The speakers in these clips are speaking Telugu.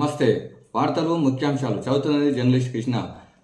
నమస్తే. వార్తలు ముఖ్యాంశాలు. చదువుతున్నది జర్నలిస్ట్ కృష్ణ.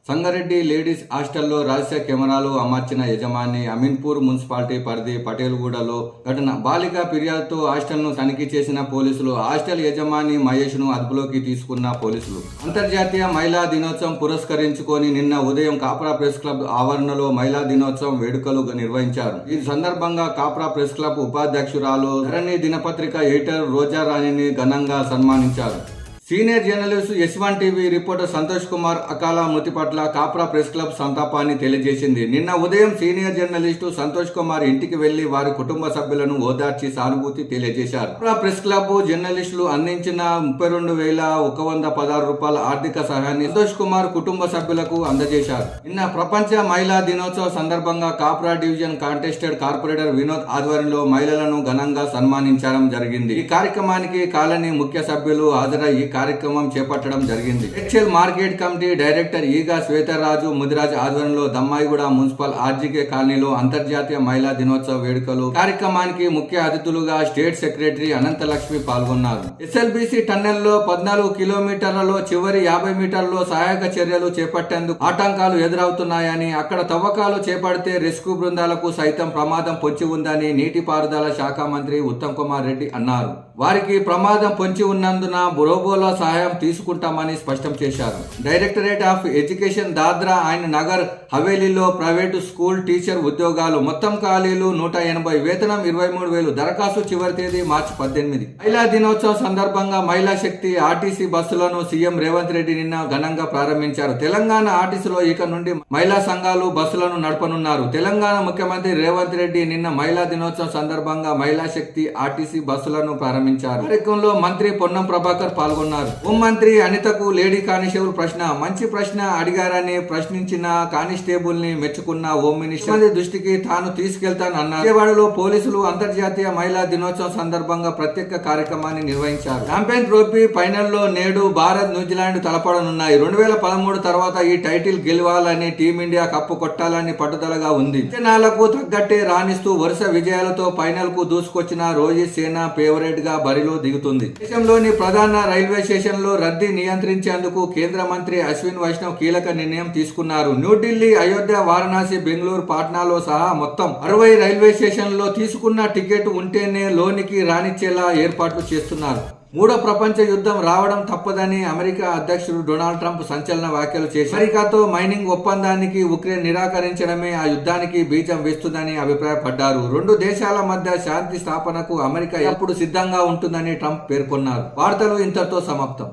సంగారెడ్డి లేడీస్ హాస్టల్లో రహస్య కెమెరాలు అమర్చిన యజమాని అమీన్పూర్ మున్సిపాలిటీ పరిధి పటేల్గూడలో ఘటన. బాలిక ఫిర్యాదుతో హాస్టల్ను తనిఖీ చేసిన పోలీసులు హాస్టల్ యజమాని మహేష్ను అదుపులోకి తీసుకున్న పోలీసులు. అంతర్జాతీయ మహిళా దినోత్సవం పురస్కరించుకొని నిన్న ఉదయం కాప్రా ప్రెస్ క్లబ్ ఆవరణలో మహిళా దినోత్సవం వేడుకలు నిర్వహించారు. ఈ సందర్భంగా కాప్రా ప్రెస్ క్లబ్ ఉపాధ్యక్షురాలు ధరణి దినపత్రిక ఎడిటర్ రోజా రాణిని ఘనంగా సన్మానించారు. Senior journalist S TV reporter Santosh Kumar అకాల మృతి పట్ల కాప్రా ప్రెస్ క్లబ్ సంతాపాన్ని తెలియజేసింది. నిన్న ఉదయం సీనియర్ జర్నలిస్టు సంతోష్ కుమార్ ఇంటికి వెళ్ళి వారి కుటుంబ సభ్యులను ఓదార్చి సానుభూతి తెలియజేశారు. కాప్రా ప్రెస్ క్లబ్ జర్నలిస్టులు అందించిన ముప్పై రెండు వేల ఒక వంద పదహారు రూపాయల ఆర్థిక సహాయాన్ని సంతోష్ కుమార్ కుటుంబ సభ్యులకు అందజేశారు. నిన్న ప్రపంచ మహిళా దినోత్సవ సందర్భంగా Kapra division contested corporator Vinod ఆధ్వర్యంలో మహిళలను ఘనంగా సన్మానించడం జరిగింది. ఈ కార్యక్రమానికి కాలనీ ముఖ్య సభ్యులు హాజరయ్యి కార్యక్రమం చేపట్టడం జరిగింది. హెచ్ఎల్ మార్కెట్ కమిటీ డైరెక్టర్ ఈగా శ్వేతరాజు ముదిరాజ్ ఆధ్వర్యంలో దమ్మాయిగూడ మున్సిపల్ ఆర్జీకే కాలనీలో అంతర్జాతీయ మహిళా దినోత్సవ వేడుకలు కార్యక్రమానికి ముఖ్య అతిథులుగా స్టేట్ సెక్రటరీ అనంతలక్ష్మి పాల్గొన్నారు. ఎస్ఎల్బిసి టన్నెల్లో పద్నాలుగు కిలోమీటర్లలో చివరి యాభై మీటర్లలో సహాయక చర్యలు చేపట్టేందుకు ఆటంకాలు ఎదురవుతున్నాయని అక్కడ తవ్వకాలు చేపడితే రెస్క్యూ బృందాలకు సైతం ప్రమాదం పొంచి ఉందని నీటిపారుదల శాఖ మంత్రి ఉత్తమ్ కుమార్ రెడ్డి అన్నారు. వారికి ప్రమాదం పొంచి ఉన్నందున బురోబోలో సహాయం తీసుకుంటామని స్పష్టం చేశారు. Directorate of education Dadra and Nagar హవేలీలో private school teacher ఉద్యోగాలు మొత్తం ఖాళీలు నూట ఎనభై వేతనం ఇరవై మూడు వేలు దరఖాస్తు చివరి తేదీ మార్చి పద్దెనిమిది. మహిళా దినోత్సవం సందర్భంగా మహిళా శక్తి ఆర్టీసీ బస్సులను సీఎం రేవంత్ రెడ్డి నిన్న ఘనంగా ప్రారంభించారు. తెలంగాణ ఆర్టీసీలో ఇక నుండి మహిళా సంఘాలు బస్సులను నడపనున్నారు. తెలంగాణ ముఖ్యమంత్రి రేవంత్ రెడ్డి నిన్న మహిళా దినోత్సవం సందర్భంగా మహిళా శక్తి ఆర్టీసీ బస్సులను ప్రారంభించారు. కార్యక్రమంలో మంత్రి పొన్నం ప్రభాకర్ పాల్గొన్నారు. హోం మంత్రి అనితకు లేడీ కానిస్టేబుల్ ప్రశ్న మంచి ప్రశ్న అడిగారని ప్రశ్నించిన కానిస్టేబుల్ని మెచ్చుకున్న హోం మినిస్టర్ దృష్టికి తాను తీసుకెళ్తానన్నారు విజయవాడలో పోలీసులు అంతర్జాతీయ మహిళా దినోత్సవం సందర్భంగా ప్రత్యేక కార్యక్రమాన్ని నిర్వహించారు. చాంపియన్ ట్రోఫీ ఫైనల్లో నేడు భారత్ న్యూజిలాండ్ తలపడనున్నాయి. రెండు వేల పదమూడు తర్వాత ఈ టైటిల్ గెలవాలని టీమిండియా కప్పు కొట్టాలని పట్టుదలగా ఉంది. అంచనాలకు తగ్గట్టే రాణిస్తూ వరుస విజయాలతో ఫైనల్కు దూసుకొచ్చిన రోహిత్ సేన ఫేవరెట్గా బరిలో దిగుతుంది. దేశంలోని ప్రధాన రైల్వే స్టేషన్లో రద్దీ నియంత్రించేందుకు కేంద్ర మంత్రి అశ్విన్ వైష్ణవ్ కీలక నిర్ణయం తీసుకున్నారు. న్యూఢిల్లీ అయోధ్య వారణాసి బెంగళూరు పాట్నాలో సహా మొత్తం అరవై రైల్వే స్టేషన్లో తీసుకున్న టికెట్ ఉంటేనే లోనికి రానిచ్చేలా ఏర్పాట్లు చేస్తున్నారు. మూడో ప్రపంచ యుద్ధం రావడం తప్పదని అమెరికా అధ్యక్షుడు డొనాల్డ్ ట్రంప్ సంచలన వ్యాఖ్యలు చేశారు అమెరికాతో మైనింగ్ ఒప్పందానికి ఉక్రెయిన్ నిరాకరించడమే ఆ యుద్ధానికి బీజం వేస్తుందని అభిప్రాయపడ్డారు రెండు దేశాల మధ్య శాంతి స్థాపనకు అమెరికా ఎప్పుడు సిద్ధంగా ఉంటుందని ట్రంప్ పేర్కొన్నారు వార్తలు ఇంతటితో సమాప్తం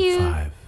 you. Five.